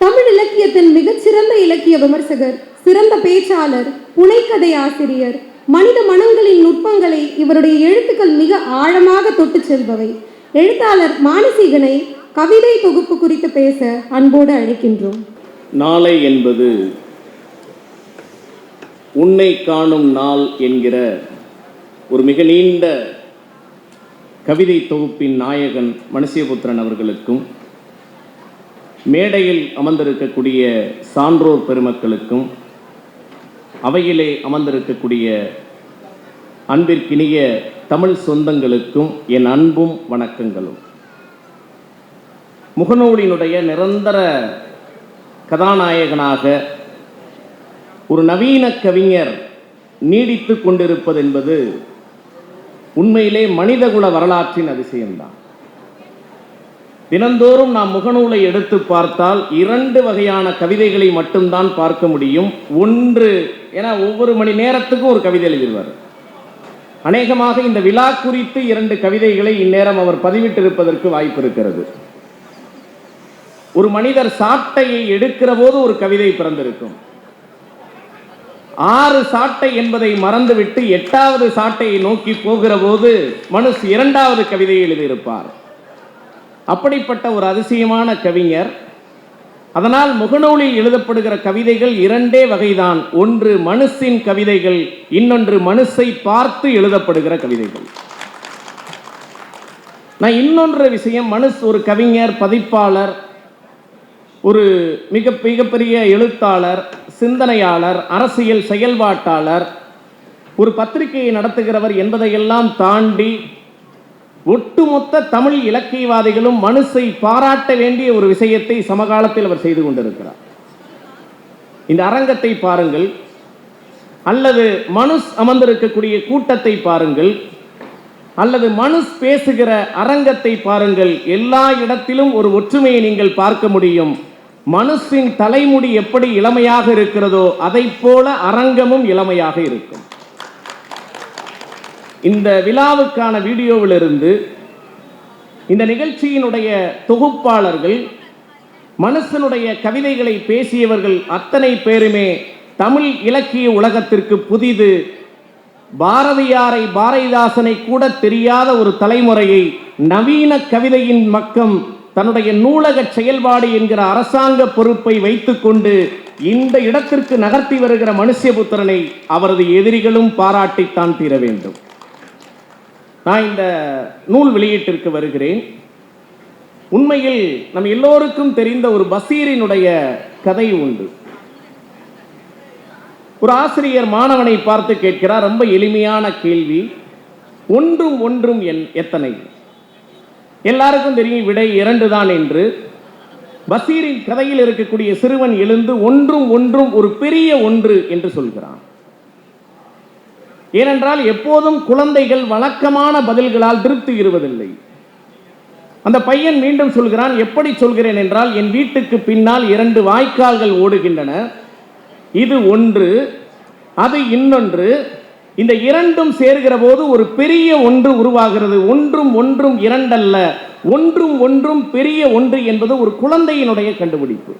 தமிழ் இலக்கியத்தின் மிகச்சிறந்த இலக்கிய விமர்சகர் சிறந்த பேச்சாளர் புனைக்கதை ஆசிரியர் மனித மனங்களின் நுட்பங்களை இவருடைய எழுத்துக்கள் மிக ஆழமாக தொட்டு செல்பவை. எழுத்தாளர் மானசீகனை கவிதை தொகுப்பு குறித்து பேச அன்போடு அழைக்கின்றோம். நாளை என்பது உன்னை காணும் நாள் என்கிற ஒரு மிக நீண்ட கவிதை தொகுப்பின் நாயகன் மனுஷியபுத்திரன் அவர்களுக்கும் மேடையில் அமர்ந்திருக்கக்கூடிய சான்றோர் பெருமக்களுக்கும் அவையிலே அமர்ந்திருக்கக்கூடிய அன்பிற்கினிய தமிழ் சொந்தங்களுக்கும் என் அன்பும் வணக்கங்களும். முகநூலினுடைய நிரந்தர கதாநாயகனாக ஒரு நவீன கவிஞர் நீடித்து கொண்டிருப்பது என்பது உண்மையிலே மனிதகுல வரலாற்றின் அதிசயம்தான். தினந்தோறும் நாம் முகநூலை எடுத்து பார்த்தால் இரண்டு வகையான கவிதைகளை மட்டும்தான் பார்க்க முடியும். ஒன்று ஏன்னா ஒவ்வொரு மணி நேரத்துக்கும் ஒரு கவிதை எழுதிடுவார் அநேகமாக இந்த விழா குறித்து இரண்டு கவிதைகளை இந்நேரம் அவர் பதிவிட்டிருப்பதற்கு வாய்ப்பு இருக்கிறது. ஒரு மனிதர் சாட்டையை எடுக்கிற போது ஒரு கவிதை பிறந்திருக்கும். ஆறு சாட்டை என்பதை மறந்துவிட்டு எட்டாவது சாட்டையை நோக்கி போகிற போது மனுஷ் இரண்டாவது கவிதையை எழுதியிருப்பார். அப்படிப்பட்ட ஒரு அதிசயமான கவிஞர். அதனால் முகநூலில் எழுதப்படுகிற கவிதைகள் இரண்டே வகைதான். ஒன்று மனுஷின் கவிதைகள் இன்னொன்று மனுஷை பார்த்து எழுதப்படுகிற கவிதைகள். நான் இன்னொன்று விஷயம் மனுஷ் ஒரு கவிஞர் பதிப்பாளர் ஒரு மிக மிகப்பெரிய எழுத்தாளர் சிந்தனையாளர் அரசியல் செயல்பாட்டாளர் ஒரு பத்திரிகையை நடத்துகிறவர் என்பதையெல்லாம் தாண்டி ஒட்டுமொத்த தமிழ் இலக்கியவாதிகளும் மனுஷை பாராட்ட வேண்டிய ஒரு விஷயத்தை சமகாலத்தில் அவர் செய்து கொண்டிருக்கிறார். இந்த அரங்கத்தை பாருங்கள். அல்லது மனுஷ் அமர்ந்திருக்கக்கூடிய கூட்டத்தை பாருங்கள். அல்லது மனுஷ் பேசுகிற அரங்கத்தை பாருங்கள். எல்லா இடத்திலும் ஒரு ஒற்றுமையை நீங்கள் பார்க்க முடியும். மனுஷின் தலைமுடி எப்படி இளமையாக இருக்கிறதோ அதை போல அரங்கமும் இளமையாக இருக்கும். இந்த விழாவுக்கான வீடியோவிலிருந்து இந்த நிகழ்ச்சியினுடைய தொகுப்பாளர்கள் மனுஷனுடைய கவிதைகளை பேசியவர்கள் அத்தனை பேருமே தமிழ் இலக்கிய உலகத்திற்கு புதிது. பாரதியாரை பாரதிதாசனை கூட தெரியாத ஒரு தலைமுறையை நவீன கவிதையின் மக்கம் தன்னுடைய நூலக செயல்பாடு என்கிற அரசாங்க பொறுப்பை வைத்துக்கொண்டு இந்த இடத்திற்கு நகர்த்தி வருகிற மனுஷ்யபுத்திரனை அவரது எதிரிகளும் பாராட்டித்தான் தீர வேண்டும். நான் இந்த நூல் வெளியீட்டிற்கு வருகிறேன். உண்மையில் நம் எல்லோருக்கும் தெரிந்த ஒரு பசீரினுடைய கதை உண்டு. ஒரு ஆசிரியர் மாணவனை பார்த்து கேட்கிறார் ரொம்ப எளிமையான கேள்வி. ஒன்றும் ஒன்றும் என் எத்தனை? எல்லாருக்கும் தெரியும் விடை இரண்டு தான் என்று. பசீரின் கதையில் இருக்கக்கூடிய சிறுவன் எழுந்து ஒன்றும் ஒன்றும் ஒரு பெரிய ஒன்று என்று சொல்கிறான். ஏனென்றால் எப்போதும் குழந்தைகள் வழக்கமான பதில்களால் திருப்தி இருவதில்லை. அந்த பையன் மீண்டும் சொல்கிறான் எப்படி சொல்கிறேன் என்றால் என் வீட்டுக்கு பின்னால் இரண்டு வாய்க்கால்கள் ஓடுகின்றன. இது ஒன்று அது இன்னொன்று. இந்த இரண்டும் சேர்கிற போது ஒரு பெரிய ஒன்று உருவாகிறது. ஒன்றும் ஒன்றும் இரண்டல்ல. ஒன்றும் ஒன்றும் பெரிய ஒன்று என்பது ஒரு குழந்தையினுடைய கண்டுபிடிப்பு.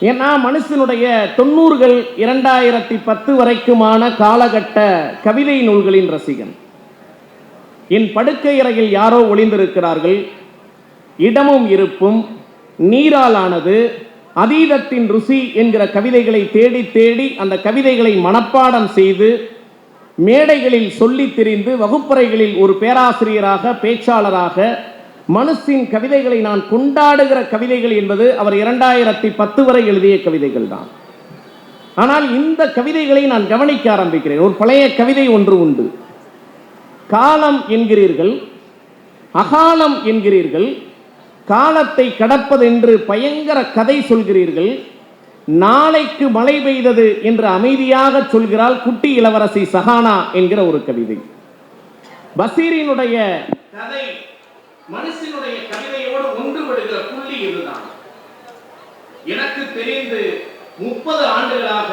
ஏன்னா மனுஷனுடைய தொண்ணூறுகள் இரண்டாயிரத்தி பத்து வரைக்குமான காலகட்ட கவிதை நூல்களின் ரசிகன். என் படுக்கை அறையில் யாரோ ஒளிந்திருக்கிறார்கள். இடமும் இருப்பும் நீராலானது அதீதத்தின் ருசி என்கிற கவிதைகளை தேடி தேடி அந்த கவிதைகளை மனப்பாடம் செய்து மேடைகளில் சொல்லித் திரிந்து வகுப்பறைகளில் ஒரு பேராசிரியராக பேச்சாளராக மனுஷின் கவிதைகளை நான் கொண்டாடுகிற கவிதைகள் என்பது அவர் இரண்டாயிரத்தி பத்து வரை எழுதிய கவிதைகள் தான். ஆனால் இந்த கவிதைகளை நான் கவனிக்க ஆரம்பிக்கிறேன். ஒரு பழைய கவிதை ஒன்று உண்டு. காலம் என்கிறீர்கள் அகாலம் என்கிறீர்கள் காலத்தை கடப்பதென்று பயங்கர கதை சொல்கிறீர்கள் நாளைக்கு மழை பெய்தது என்று அமைதியாக சொல்கிறாள் குட்டி இளவரசி சஹானா என்கிற ஒரு கவிதை. பசீரினுடைய கதை மனுஷனுடைய கவிதையோடு ஒன்றுபடுகிற புள்ளி இதுதான். எனக்கு தெரிந்து முப்பது ஆண்டுகளாக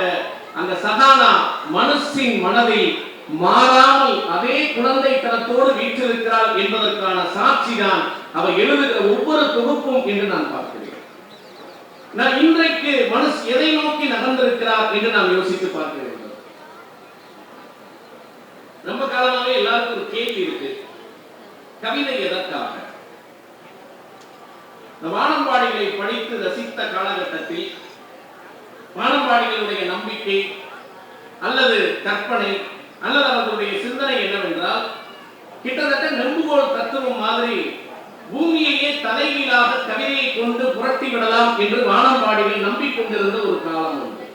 அந்த சகானா மனுஷின் மனதில் மாறாமல் அதே குழந்தைத்தனத்தோடு வீற்றிருக்கிறாள் என்பதற்கான சாட்சிதான் அவர் எழுதுகிற ஒவ்வொரு தொகுப்பும் என்று நான் பார்க்கிறேன். நான் இன்றைக்கு மனுஷ் எதை நோக்கி நகர்ந்திருக்கிறார் என்று நாம் யோசித்து பார்க்க வேண்டும். ரொம்ப காலமாவே எல்லாருக்கும் ஒரு கேள்வி இருக்கு. கவிதை எதற்காக? இந்த வானம்பாடிகளை படித்து ரசித்த காலகட்டத்தில் வானம்பாடிகளுடைய நம்பிக்கை அல்லது கற்பனை அல்லது அவர்களுடைய சிந்தனை என்னவென்றால் கிட்டத்தட்ட நெம்புகோல் தத்துவம் மாதிரி பூமியையே தலைகீழாக கவிதையை கொண்டு புரட்டி விடலாம் என்று வானம்பாடிகள் நம்பிக்கொண்டிருந்த ஒரு காலம் உண்டு.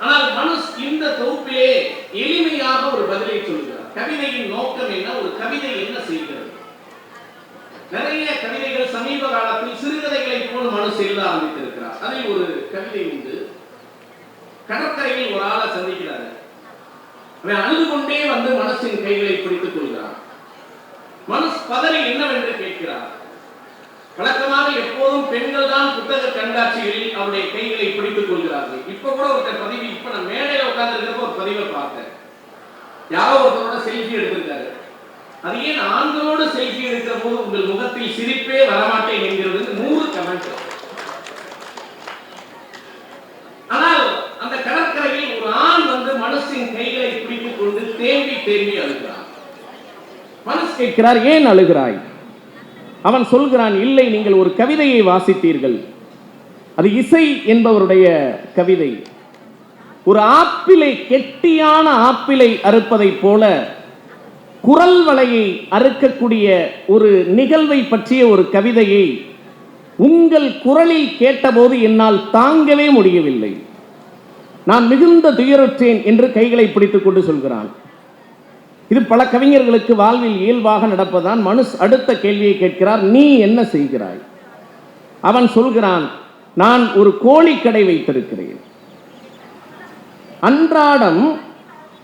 ஆனால் மனுஷ் இந்த தொகுப்பிலே எளிமையாக ஒரு பதிலை சொல்கிறார். கவிதையின் நோக்கம் என்ன? ஒரு கவிதை என்ன செய்கிறது? நிறைய கவிதைகள் சமீப காலத்தில் சிறுகதைகளை போல் மனசு எழுத ஆரம்பித்திருக்கிறார். அதில் ஒரு கவிதை உண்டு. கடற்கரையில் ஒரு ஆளை சந்திக்கிறாரு. அவன் அழுது கொண்டே வந்து மனசின் கைகளை பிடித்துக் கொள்கிறான். மனசு பதறி என்னவென்று கேட்கிறார் வழக்கமாக எப்போதும் பெண்கள் தான் புத்தக கண்காட்சிகளில் அவருடைய கைகளை பிடித்துக் கொள்கிறார்கள். இப்ப கூட ஒருத்தர் பதிவு இப்ப நான் மேடையில உட்கார்ந்து ஒரு பதிவை பார்த்தேன். யாரோ ஒருத்தரோட செல்ஃபி எடுத்திருக்காரு. அது ஏன் ஆண்களோடு செல்ஃபி எடுக்கிற போது உங்கள் முகத்தில் சிரிப்பே வரமாட்டேன் என்கிறது நூறு கமெண்ட் ஆனால் அந்த கடற்கரையில் ஒரு ஆண் வந்து மனசின் கைகளை பிடித்துக் கொண்டு தேம்பி தேம்பி அழுகிறான் மனசு கேட்கிறார் ஏன் அழுகிறாய்? அவன் சொல்கிறான் இல்லை நீங்கள் ஒரு கவிதையை வாசித்தீர்கள். அது இசை என்பவருடைய கவிதை. ஒரு ஆப்பிளை கெட்டியான ஆப்பிளை அறுப்பதைப் போல குரல் வலையை அறுக்கக்கூடிய ஒரு நிகழ்வை பற்றிய ஒரு கவிதையை உங்கள் குரலில் கேட்டபோது என்னால் தாங்கவே முடியவில்லை. நான் மிகுந்த துயருற்றேன் என்று கைகளை பிடித்துக் கொண்டு சொல்கிறான். இது பல கவிஞர்களுக்கு வாழ்வில் இயல்பாக நடப்பதான் மனுஷ் அடுத்த கேள்வியை கேட்கிறார் நீ என்ன செய்கிறாய்? அவன் சொல்கிறான் நான் ஒரு கோழி கடை வைத்திருக்கிறேன். அன்றாடம்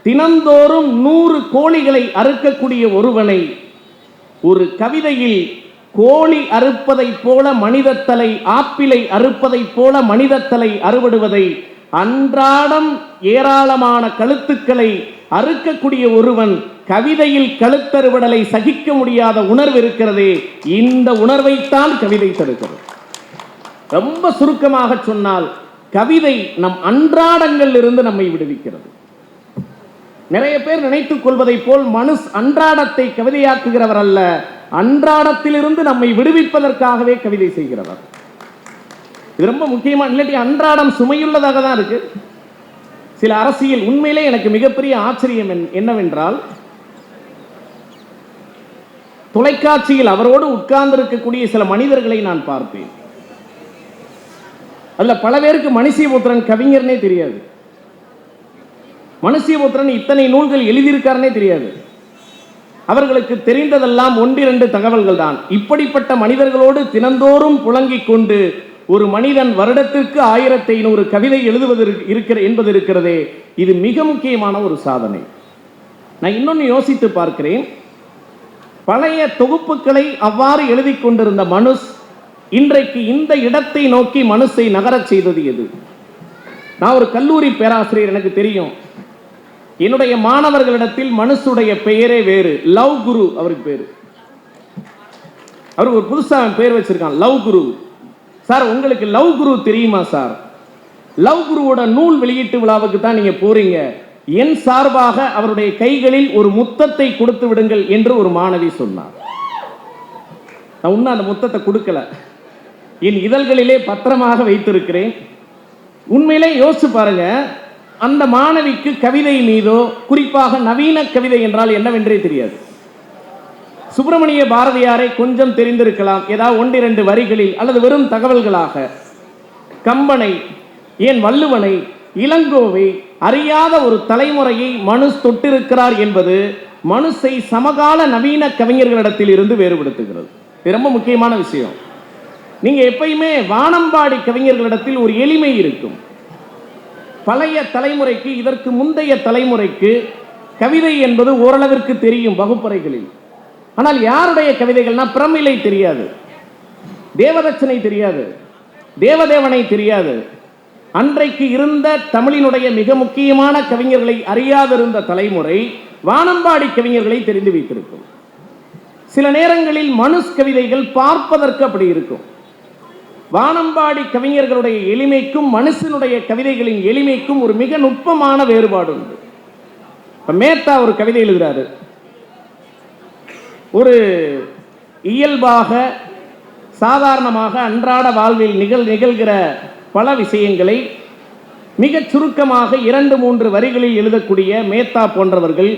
தினந்தோறும் நூறு கோழிகளை அறுக்கக்கூடிய ஒருவனை ஒரு கவிதையில் கோழி அறுப்பதைப் போல மனிதத்தலை ஆப்பிளை அறுப்பதைப் போல மனிதத்தலை அறுவடுவதை அன்றாடம் ஏராளமான கழுத்துக்களை அறுக்கக்கூடிய ஒருவன் கவிதையில் கழுத்தறுவடலை சகிக்க முடியாத உணர்வு இருக்கிறதே இந்த உணர்வைத்தான் கவிதை தடுக்கிறது. ரொம்ப சுருக்கமாக சொன்னால் கவிதை நம் அன்றாடங்களில் இருந்து நம்மை விடுவிக்கிறது. நிறைய பேர் நினைத்துக் கொள்வதைப் போல் மனுஷ் அன்றாடத்தை கவிதையாக்குகிறவர் அல்ல. அன்றாடத்திலிருந்து நம்மை விடுவிப்பதற்காகவே கவிதை செய்கிறவர். இது ரொம்ப முக்கியமா இல்லாட்டி அன்றாடம் சுமையுள்ளதாக தான் இருக்கு. சில அரசியல் உண்மையிலே எனக்கு மிகப்பெரிய ஆச்சரியம் என்- என்னவென்றால் தொலைக்காட்சியில் அவரோடு உட்கார்ந்து இருக்கக்கூடிய சில மனிதர்களை நான் பார்ப்பேன். அதுல பல பேருக்கு மணிசீபுத்திரன் கவிஞர்னே தெரியாது. மனுஷியபுத்திரன் இத்தனை நூல்கள் எழுதியிருக்காருனே தெரியாது. அவர்களுக்கு தெரிந்ததெல்லாம் ஒன்றிரண்டு தகவல்கள் தான் இப்படிப்பட்ட மனிதர்களோடு தினந்தோறும் புழங்கிக் கொண்டு ஒரு மனிதன் வருடத்திற்கு ஆயிரத்தி ஐநூறு கவிதை எழுதுவது இருக்கிற என்பது இருக்கிறதே இது மிக முக்கியமான ஒரு சாதனை. நான் இன்னொன்று யோசித்து பார்க்கிறேன். பழைய தொகுப்புகளை அவ்வாறு எழுதி கொண்டிருந்த மனுஷ் இன்றைக்கு இந்த இடத்தை நோக்கி மனுஷை நகரச் செய்தது எது? நான் ஒரு கல்லூரி பேராசிரியர் எனக்கு தெரியும். என்னுடைய மாணவர்களிடத்தில் மனுஷுடைய பெயரே வேறு. லவ் குரு அவருக்கு பேரு. அவருக்கு ஒரு புதுசாக பேர் வச்சிருக்கான். லவ் குரு. சார் உங்களுக்கு லவ் குரு தெரியுமா சார்? லவ் குருவோட நூல் வெளியீட்டு விழாவுக்கு தான் நீங்க போறீங்க. என் சார்பாக அவருடைய கைகளில் ஒரு முத்தத்தை கொடுத்து விடுங்கள் என்று ஒரு மாணவி சொன்னார். நான் இன்னும் அந்த முத்தத்தை கொடுக்கல. என் இதழ்களிலே பத்திரமாக வைத்திருக்கிறேன். உண்மையிலே யோசிச்சு பாருங்க. அந்த மாணவிக்கு கவிதை மீதோ குறிப்பாக நவீன கவிதை என்றால் என்னவென்றே தெரியாது. சுப்பிரமணிய பாரதியாரை கொஞ்சம் தெரிந்திருக்கலாம். ஏதாவது ஒன்றிரண்டு வரிகளில் அல்லது வெறும் தகவல்களாக. கம்பனை ஏன் வள்ளுவனை இளங்கோவை அறியாத ஒரு தலைமுறையை மனுஷ் தொட்டிருக்கிறார் என்பது மனுஷை சமகால நவீன கவிஞர்களிடத்தில் இருந்து வேறுபடுத்துகிறது. இது ரொம்ப முக்கியமான விஷயம். நீங்கள் எப்பயுமே வானம்பாடி கவிஞர்களிடத்தில் ஒரு எளிமை இருக்கும். பழைய தலைமுறைக்கு இதற்கு முந்தைய தலைமுறைக்கு கவிதை என்பது ஓரளவிற்கு தெரியும் வகுப்பறைகளில். ஆனால் யாருடைய கவிதைகள்னா பிரமிலை தெரியாது. தேவதச்சனை தெரியாது. தேவதேவனை தெரியாது. அன்றைக்கு இருந்த தமிழினுடைய மிக முக்கியமான கவிஞர்களை அறியாதிருந்த தலைமுறை வானம்பாடி கவிஞர்களை தெரிந்து வைத்திருக்கும். சில நேரங்களில் மனுஷ் கவிதைகள் பார்ப்பதற்கு அப்படி இருக்கும். வானம்பாடி கவிஞர்களுடைய எளிமைக்கும் மனுஷனுடைய கவிதைகளின் எளிமைக்கும் ஒரு மிக நுட்பமான வேறுபாடு உண்டு. இப்போ மேத்தா ஒரு கவிதை எழுதுறாரு. ஒரு இயல்பாக சாதாரணமாக அன்றாட வாழ்வில் நிகழ் நிகழ்கிற பல விஷயங்களை மிகச் சுருக்கமாக இரண்டு மூன்று வரிகளில் எழுதக்கூடிய மேத்தா போன்றவர்கள்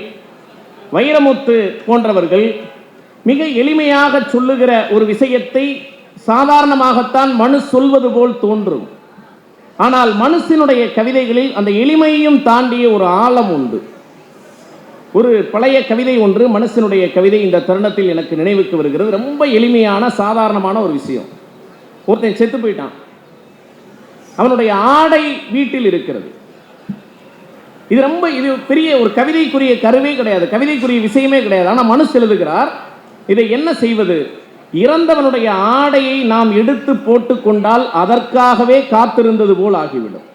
வைரமுத்து போன்றவர்கள் மிக எளிமையாக சொல்லுகிற ஒரு விஷயத்தை சாதாரணமாகத்தான் மனு சொல்வது போல் தோன்றும். ஆனால் மனுஷனுடைய கவிதைகளில் அந்த எளிமையையும் தாண்டிய ஒரு ஆழம் உண்டு. ஒரு பழைய கவிதை ஒன்று மனுஷனுடைய கவிதை இந்த தருணத்தில் எனக்கு நினைவுக்கு வருகிறது. ரொம்ப எளிமையான சாதாரணமான ஒரு விஷயம். ஒருத்தன் செத்து போயிட்டான். அவனுடைய ஆடை வீட்டில் இருக்கிறது. இது ரொம்ப இது பெரிய ஒரு கவிதைக்குரிய கருவே கிடையாது. கவிதைக்குரிய விஷயமே கிடையாது. ஆனால் மனுஷ் எழுதுகிறார் இதை என்ன செய்வது? இறந்தவனுடைய ஆடையை நாம் எடுத்து போட்டுக்கொண்டால் அதற்காகவே காத்திருந்தது போல் ஆகிவிடும்.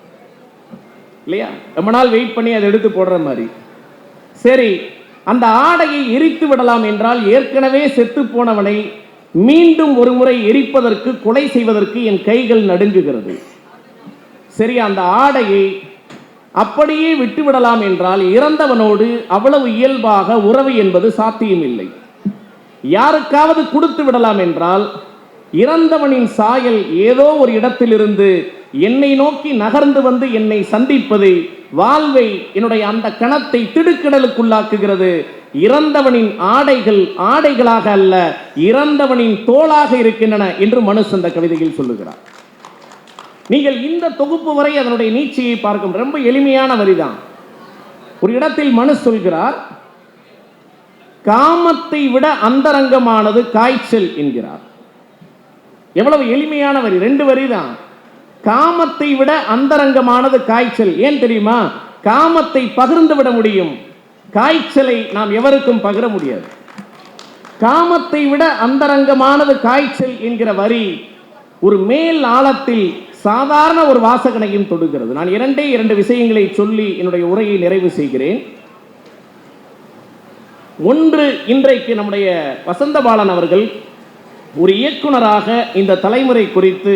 இல்லையா? ரொம்ப நாள் வெயிட் பண்ணி அதை எடுத்து போடுற மாதிரி. சரி அந்த ஆடையை எரித்து விடலாம் என்றால் ஏற்கனவே செத்து போனவனை மீண்டும் ஒரு முறை எரிப்பதற்கு கொலை செய்வதற்கு என் கைகள் நடுங்குகிறது. சரி அந்த ஆடையை அப்படியே விட்டுவிடலாம் என்றால் இறந்தவனோடு அவ்வளவு இயல்பாக உறவு என்பது சாத்தியமில்லை. யாருக்காவது கொடுத்து விடலாம் என்றால் இறந்தவனின் சாயல் ஏதோ ஒரு இடத்திலிருந்து என்னை நோக்கி நகர்ந்து வந்து என்னை சந்திப்பது வாழ்வை என்னுடைய அந்த கணத்தை திடுக்கிடலுக்குள்ளாக்குகிறது. இறந்தவனின் ஆடைகள் ஆடைகளாக அல்ல இறந்தவனின் தோளாக இருக்கின்றன என்று மனுஷ் அந்த கவிதையில் சொல்லுகிறார். நீங்கள் இந்த தொகுப்பு வரை அதனுடைய நீட்சியை பார்க்கும். ரொம்ப எளிமையான வரிதான். ஒரு இடத்தில் மனு சொல்கிறார் காமத்தை விட அந்தரங்கமானது காய்ச்சல் என்கிறார். எவ்வளவு எளிமையான வரி ரெண்டு வரி தான். காமத்தை விட அந்தரங்கமானது காய்ச்சல். ஏன் தெரியுமா? காமத்தை பகிர்ந்து விட முடியும். காய்ச்சலை நாம் எவருக்கும் பகிர முடியாது. காமத்தை விட அந்தரங்கமானது காய்ச்சல் என்கிற வரி ஒரு மேல் ஆழத்தில் சாதாரண ஒரு வாசகனையும் தொடுகிறது. நான் இரண்டே இரண்டு விஷயங்களை சொல்லி என்னுடைய உரையை நிறைவு செய்கிறேன். ஒன்று இன்றைக்கு நம்முடைய வசந்தபாலன் அவர்கள் ஒரு இயக்குனராக இந்த தலைமுறை குறித்து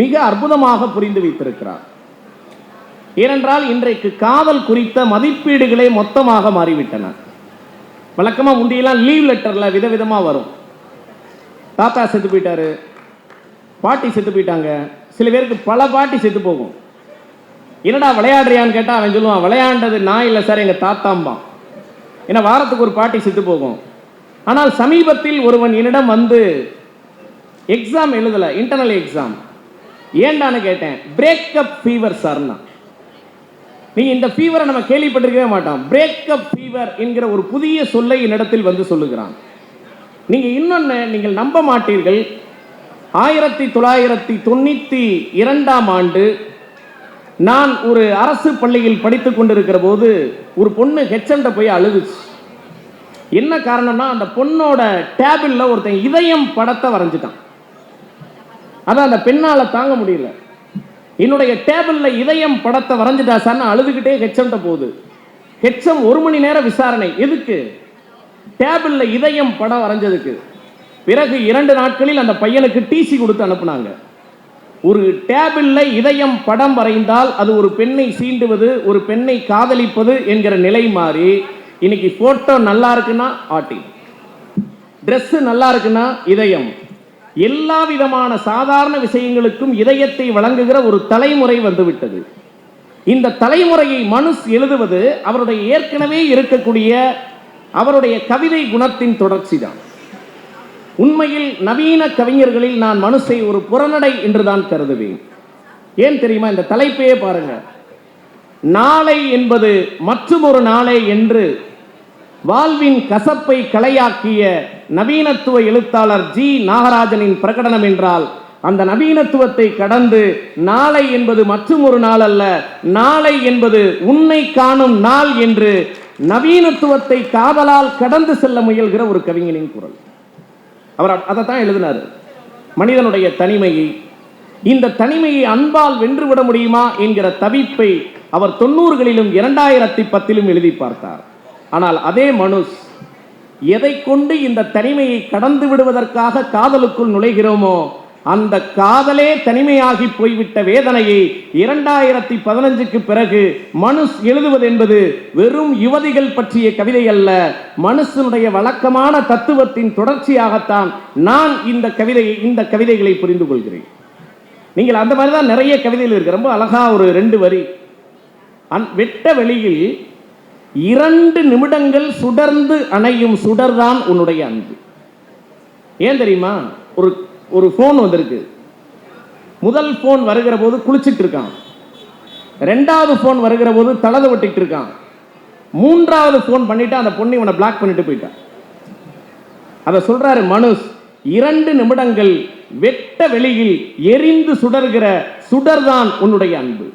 மிக அற்புதமாக புரிந்து வைத்திருக்கிறார். ஏனென்றால் இன்றைக்கு காதல் குறித்த மதிப்பீடுகளே மொத்தமாக மாறிவிட்டன. வழக்கமாக முந்தியெல்லாம் லீவ் லெட்டரில் விதவிதமாக வரும். தாத்தா செத்து போயிட்டாரு பாட்டி செத்து போயிட்டாங்க சில பேருக்கு பல பாட்டி செத்து போகும். என்னடா விளையாடுறியான்னு கேட்டால் அவன் சொல்லுவான் விளையாண்டது நான் இல்லை சார் எங்கள் தாத்தாம்பான். ஏன்னா வாரத்துக்கு ஒரு பாட்டி செத்து போகும். ஆனால் சமீபத்தில் ஒருவன் என்னிடம் வந்து எக்ஸாம் எழுதலை இன்டர்னல் எக்ஸாம் ஏண்டான்னு கேட்டேன். பிரேக்கப் ஃபீவர் சார்னா. நீங்கள் இந்த ஃபீவரை நம்ம கேள்விப்பட்டிருக்கவே மாட்டோம். பிரேக்கப் ஃபீவர் என்கிற ஒரு புதிய சொல்லை என்னிடத்தில் வந்து சொல்லுகிறான். நீங்கள் இன்னொன்று நீங்கள் நம்ப மாட்டீர்கள். ஆயிரத்தி தொள்ளாயிரத்தி தொண்ணூற்றி இரண்டாம் ஆண்டு நான் ஒரு அரசு பள்ளியில் படித்து கொண்டிருக்கிற போது ஒரு பொண்ணு ஹெச்எம்ட போய் அழுதுச்சு. என்ன காரணம்னா அந்த பொண்ணோட டேபிளில் ஒருத்தன் இதயம் படத்தை வரைஞ்சிட்டான். அதான் அந்த பெண்ணால் தாங்க முடியல. என்னுடைய டேபிளில் இதயம் படத்தை வரைஞ்சிட்டா சார் அழுதுகிட்டே ஹெச்எம்ட போகுது. ஹெச்எம் ஒரு மணி நேரம் விசாரணை. எதுக்கு? டேபிளில் இதயம் படம் வரைஞ்சதுக்கு. பிறகு இரண்டு நாட்களில் அந்த பையனுக்கு டிசி கொடுத்து அனுப்புனாங்க. ஒரு டேபிளில் இதயம் படம் வரைந்தால் அது ஒரு பெண்ணை சீண்டுவது ஒரு பெண்ணை காதலிப்பது என்கிற நிலை மாறி இன்னைக்கு ஃபோட்டோ நல்லா இருக்குன்னா ஆட்டி. ட்ரெஸ்ஸு நல்லா இருக்குன்னா இதயம். எல்லா விதமான சாதாரண விஷயங்களுக்கும் இதயத்தை வழங்குகிற ஒரு தலைமுறை வந்துவிட்டது. இந்த தலைமுறையை மனுஷ் எழுதுவது அவருடைய ஏற்கனவே இருக்கக்கூடிய அவருடைய கவிதை குணத்தின் தொடர்ச்சி தான் உண்மையில் நவீன கவிஞர்களில் நான் மனுஷை ஒரு புறநடை என்று தான் கருதுவேன். ஏன் தெரியுமா? இந்த தலைப்பையே பாருங்க. நாளை என்பது மற்றுமொரு நாளை என்று வாழ்வின் கசப்பை கலையாக்கிய நவீனத்துவ எழுத்தாளர் ஜி. நாகராஜனின் பிரகடனம் என்றால் அந்த நவீனத்துவத்தை கடந்து நாளை என்பது மற்றும் ஒரு நாள் அல்ல நாளை என்பது உன்னை காணும் நாள் என்று நவீனத்துவத்தை காதலால் கடந்து செல்ல முயல்கிற ஒரு கவிஞனின் குரல். அவர் அதை தான் எழுதினார். மனிதனுடைய தனிமையை இந்த தனிமையை அன்பால் வென்றுவிட முடியுமா என்கிற தவிப்பை அவர் தொண்ணூறுகளிலும் இரண்டாயிரத்தி பத்திலும் எழுதி பார்த்தார். ஆனால் அதே மனுஷ் எதை கொண்டு இந்த தனிமையை கடந்து விடுவதற்காக காதலுக்குள் நுழைகிறோமோ அந்த காதலே தனிமையாகி போய்விட்ட வேதனையை இரண்டாயிரத்தி பதினஞ்சுக்கு பிறகு மனுஷ் எழுதுவது என்பது வெறும் யுவதிகள் பற்றிய கவிதை அல்ல. மனுஷனுடைய வழக்கமான தத்துவத்தின் தொடர்ச்சியாகத்தான் நான் இந்த கவிதையை இந்த கவிதைகளை புரிந்து கொள்கிறேன். நீங்கள் அந்த மாதிரி தான் நிறைய கவிதைகள் இருக்கு. ரொம்ப அழகா ஒரு ரெண்டு வரி. அந் வெட்ட வெளியில் இரண்டு நிமிடங்கள் சுடர்ந்து அணையும் சுடர்தான் உன்னுடைய அன்பு. ஏன் தெரியுமா? ஒரு ஒரு ஃபோன் வந்திருக்கு. முதல் ஃபோன் வருகிற போது குளிச்சிட்டு இருக்கான். ரெண்டாவது ஃபோன் வருகிற போது தளது ஒட்டிட்டு இருக்கான். மூன்றாவது ஃபோன் பண்ணிட்டு அந்த பொண்ணு இவனை பிளாக் பண்ணிட்டு போயிட்டான். அதை சொல்றாரு மனுஷ் இரண்டு நிமிடங்கள் வெட்ட வெளியில் எரிந்து சுடர்கிற சுடர்தான் உன்னுடைய அன்பு.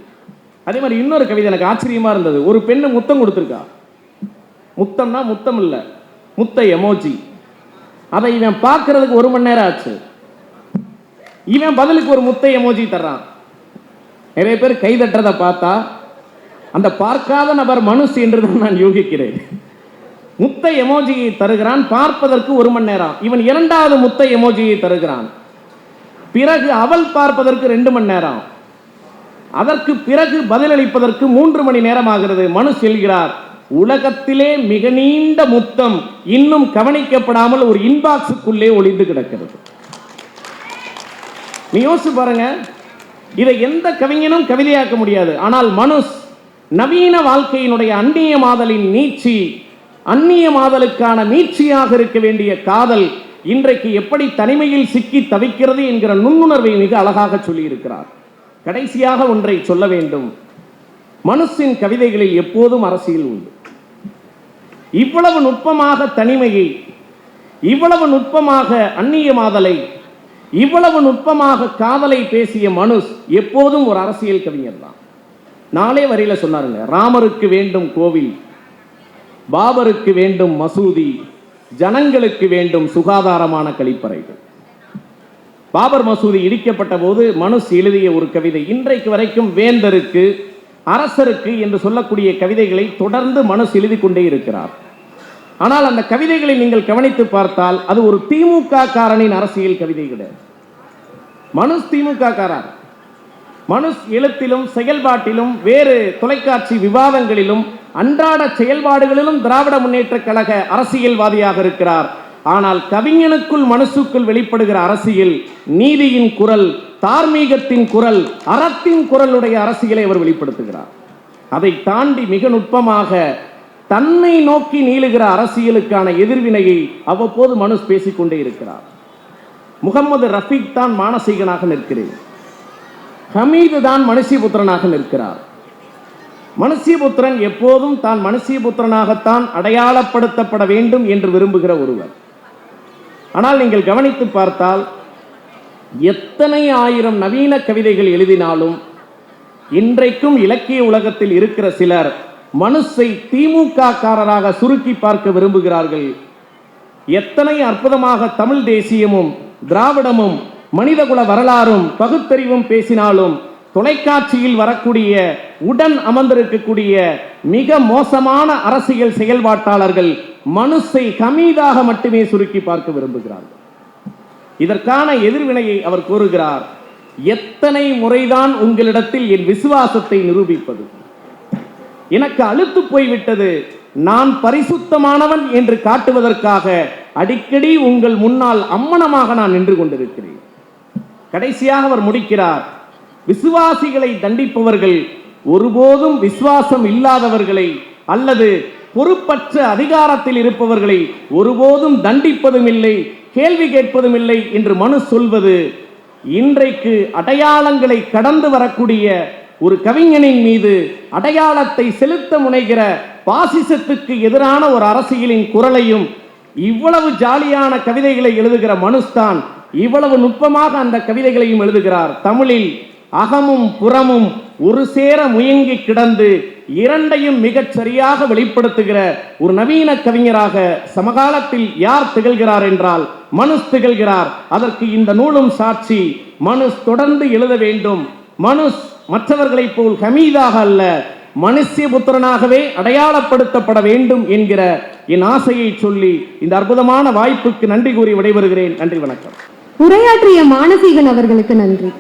அதே மாதிரி இன்னொரு கவிதை எனக்கு ஆச்சரியமா இருந்தது. ஒரு பெண்ணு முத்தம் கொடுத்துருக்கா. முத்தம்னா முத்தம் இல்ல முத்த எமோஜி அதை இவன் பார்க்கறதுக்கு ஒரு மணி நேரம் ஆச்சு. இவன் பதிலுக்கு ஒரு முத்தை எமோஜி தர்றான். நிறைய பேர் கை தட்டுறதை பார்த்தா அந்த பார்க்காத நபர் மனுஷ் என்று தான் நான் யோகிக்கிறேன். முத்த எமோஜியை தருகிறான் பார்ப்பதற்கு ஒரு மணி நேரம். இவன் இரண்டாவது முத்த எமோஜியை தருகிறான். பிறகு அவள் பார்ப்பதற்கு ரெண்டு மணி நேரம். அதற்கு பிறகு பதிலளிப்பதற்கு மூன்று மணி நேரம் ஆகிறது மனு செல்கிறார் உலகத்திலே மிக நீண்ட முத்தம் இன்னும் கவனிக்கப்படாமல் ஒரு இன்பாக்ஸுக்குள்ளே ஒளிந்து கிடக்கிறது. நீ யோசிச்சு பாருங்க. இதை எந்த கவிஞனும் கவிதையாக்க முடியாது. ஆனால் மனுஷ் நவீன வாழ்க்கையினுடைய அந்நிய மாதலின் நீச்சி அந்நிய மாதலுக்கான நீட்சியாக இருக்க வேண்டிய காதல் இன்றைக்கு எப்படி தனிமையில் சிக்கி தவிக்கிறது என்கிற நுண்ணுணர்வை மிக அழகாக சொல்லியிருக்கிறார். கடைசியாக ஒன்றை சொல்ல வேண்டும். மனுஷின் கவிதைகளில் எப்போதும் அரசியல் உண்டு. இவ்வளவு நுட்பமாக தனிமையை இவ்வளவு நுட்பமாக அந்நிய மாதலை இவ்வளவு நுட்பமாக காதலை பேசிய மனுஷ் எப்போதும் ஒரு அரசியல் கவிஞர் தான். நாளே வரையில் சொன்னாருங்க ராமருக்கு வேண்டும் கோவில் பாபருக்கு வேண்டும் மசூதி ஜனங்களுக்கு வேண்டும் சுகாதாரமான கழிப்பறைகள். பாபர் மசூதி இடிக்கப்பட்ட போது மனுஷ் எழுதிய ஒரு கவிதை இன்றைக்கு வரைக்கும் வேந்தருக்கு அரசருக்கு என்று சொல்லக்கூடிய கவிதைகளை தொடர்ந்து மனுஷ் எழுதி கொண்டே இருக்கிறார். ஆனால் அந்த கவிதைகளை நீங்கள் கவனித்து பார்த்தால் அது ஒரு திமுக காரனின் அரசியல் கவிதை கிடையாது. மனுஷ் திமுக காரர் மனுஷ் எழுத்திலும் செயல்பாட்டிலும் வேறு தொலைக்காட்சி விவாதங்களிலும் அன்றாட செயல்பாடுகளிலும் திராவிட முன்னேற்ற கழக அரசியல்வாதியாக இருக்கிறார். ஆனால் கவிஞனுக்குள் மனசுக்குள் வெளிப்படுகிற அரசியல் நீதியின் குரல் தார்மீகத்தின் குரல் அறத்தின் குரலுடைய அரசியலை அவர் வெளிப்படுத்துகிறார். அதை தாண்டி மிக நுட்பமாக தன்னை நோக்கி நீளுகிற அரசியலுக்கான எதிர்வினையை அவ்வப்போது மனுஷ் பேசிக்கொண்டே இருக்கிறார். முகமது ரஃபீக் தான் மானசீகனாக நிற்கிறேன். ஹமீது தான் மனுஷிபுத்திரனாக நிற்கிறார். மனுஷிபுத்திரன் எப்போதும் தான் மனுஷிபுத்திரனாகத்தான் அடையாளப்படுத்தப்பட வேண்டும் என்று விரும்புகிற ஒருவர். ஆனால் நீங்கள் கவனித்து பார்த்தால் எத்தனை ஆயிரம் நவீன கவிதைகள் எழுதினாலும் இன்றைக்கும் இலக்கிய உலகத்தில் இருக்கிற சிலர் மனுஷை திமுக காரராக சுருக்கி பார்க்க விரும்புகிறார்கள். எத்தனை அற்புதமாக தமிழ் தேசியமும் திராவிடமும் மனிதகுல வரலாறும் பகுத்தறிவும் பேசினாலும் தொலைக்காட்சியில் வரக்கூடிய உடன் அமர்ந்திருக்கக்கூடிய மிக மோசமான அரசியல் செயல்பாட்டாளர்கள் மனுஷை கமீதாக மட்டுமே சுருக்கி பார்க்க விரும்புகிறார்கள். இதற்கான எதிர்வினையை அவர் கூறுகிறார் எத்தனை முறைதான் உங்களிடத்தில் என் விசுவாசத்தை நிரூபிப்பது? எனக்கு அழுத்து போய்விட்டது. நான் பரிசுத்தமானவன் என்று காட்டுவதற்காக அடிக்கடி உங்கள் முன்னால் அம்மனமாக நான் நின்று கொண்டிருக்கிறேன். கடைசியாக அவர் முடிக்கிறார். விசுவாசிகளை தண்டிப்பவர்கள் ஒருபோதும் விசுவாசம் இல்லாதவர்களை அல்லது பொறுப்பற்ற அதிகாரத்தில் இருப்பவர்களை ஒருபோதும் தண்டிப்பதும் இல்லை கேள்வி கேட்பதும் இல்லை என்று மனு சொல்வது இன்றைக்கு அடையாளங்களை கடந்து வரக்கூடிய ஒரு கவிஞனின் மீது அடையாளத்தை செலுத்த முனைகிற பாசிசத்துக்கு எதிரான ஒரு அரசியலின் குரலையும் இவ்வளவு ஜாலியான கவிதைகளை எழுதுகிற மனுஸ்தான் இவ்வளவு நுட்பமாக அந்த கவிதைகளையும் எழுதுகிறார். தமிழில் அகமும் புறமும் ஒரு சேர முயங்கி கிடந்து இரண்டையும் மிகச் சரியாக வெளிப்படுத்துகிற ஒரு நவீன கவிஞராக சமகாலத்தில் யார் திகழ்கிறார் என்றால் மனுஸ் திகழ்கிறார். அதற்கு இந்த நூலும் சாட்சி. மனுஸ் தொடர்ந்து எழுத வேண்டும். மனுஸ் மற்றவர்களைப் போல் ஹமீதாக அல்ல மனுஷ்யபுத்திரனாகவே அடையாளப்படுத்தப்பட வேண்டும் என்கிற என் ஆசையை சொல்லி இந்த அற்புதமான வாய்ப்புக்கு நன்றி கூறி விடைபெறுகிறேன். நன்றி வணக்கம். உரையாற்றிய மானசீகன் அவர்களுக்கு நன்றி.